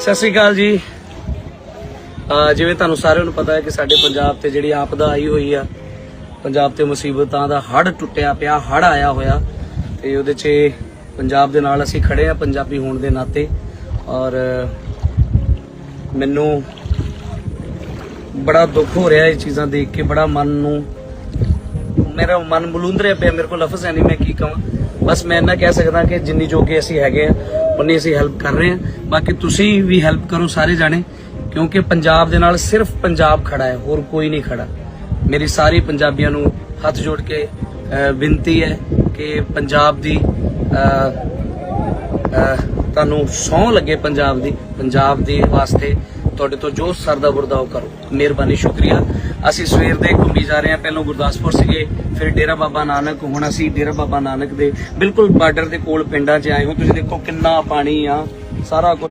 ਸਤਿ ਸ੍ਰੀ ਅਕਾਲ ਜੀ। ਜਿਵੇਂ ਤੁਹਾਨੂੰ ਸਾਰਿਆਂ ਨੂੰ ਪਤਾ ਹੈ ਕਿ ਸਾਡੇ ਪੰਜਾਬ ਤੇ ਜਿਹੜੀ ਆਪਦਾ ਆਈ ਹੋਈ ਆ, ਪੰਜਾਬ ਤੇ ਮੁਸੀਬਤਾਂ ਦਾ ਹੜ ਟੁੱਟਿਆ ਪਿਆ ਹੜ ਆਇਆ ਹੋਇਆ ਤੇ ਉਹਦੇ 'ਚ ਪੰਜਾਬ ਦੇ ਨਾਲ ਅਸੀਂ ਖੜੇ ਆ, ਪੰਜਾਬੀ ਹੋਣ ਦੇ ਨਾਤੇ ਔਰ ਮੈਨੂੰ ਬੜਾ ਦੁੱਖ ਹੋ ਰਿਹਾ ਇਹ ਚੀਜ਼ਾਂ ਦੇਖ ਕੇ, ਬੜਾ ਮਨ ਨੂੰ, ਮੇਰਾ ਮਨ ਬਲੂੰਦ ਰਿਹਾ ਪਿਆ, ਮੇਰੇ ਕੋਲ ਲਫ਼ਜ਼ ਹੈ ਨਹੀਂ ਮੈਂ ਕੀ ਕਹਾਂ ਬਸ ਮੈਂ ਇੰਨਾ ਕਹਿ ਸਕਦਾ ਕਿ ਜਿੰਨੀ ਜੋ ਕਿ ਅਸੀਂ ਹੈਗੇ ਆ ਉਨੀ ਅਸੀਂ ਹੈਲਪ ਕਰ ਰਹੇ ਹਾਂ। ਬਾਕੀ ਤੁਸੀਂ ਵੀ ਹੈਲਪ ਕਰੋ ਸਾਰੇ ਜਾਣੇ ਕਿਉਂਕਿ ਪੰਜਾਬ ਦੇ ਨਾਲ ਸਿਰਫ ਪੰਜਾਬ ਖੜਾ ਹੈ ਹੋਰ ਕੋਈ ਨਹੀਂ ਖੜਾ। ਮੇਰੀ ਸਾਰੀ ਪੰਜਾਬੀਆਂ ਨੂੰ ਹੱਥ ਜੋੜ ਕੇ ਬੇਨਤੀ ਹੈ ਕਿ ਪੰਜਾਬ ਦੀ ਅਹ, ਤੁਹਾਨੂੰ ਸੌ ਲੱਗੇ ਪੰਜਾਬ ਦੀ ਪੰਜਾਬ ਦੇ ਵਾਸਤੇ ਤੁਹਾਡੇ ਤੋਂ ਜੋ ਸਰਦਾ ਵਰਦਾ ਕਰੋ। ਮਿਹਰਬਾਨੀ, ਸ਼ੁਕਰੀਆ। ਅਸੀਂ ਸਵੇਰ ਦੇ ਘੁੰਮੀ ਜਾ ਰਹੇ ਹਾਂ। ਪਹਿਲਾਂ ਗੁਰਦਾਸਪੁਰ ਸੀਗੇ, ਫਿਰ ਡੇਰਾ ਬਾਬਾ ਨਾਨਕ। ਹੁਣ ਅਸੀਂ ਡੇਰਾ ਬਾਬਾ ਨਾਨਕ ਦੇ ਬਿਲਕੁਲ ਬਾਰਡਰ ਦੇ ਕੋਲ ਪਿੰਡਾਂ 'ਚ ਆਏ ਹਾਂ। ਤੁਸੀਂ ਦੇਖੋ ਕਿੰਨਾ ਪਾਣੀ ਆ, ਸਾਰਾ ਕੁਛ।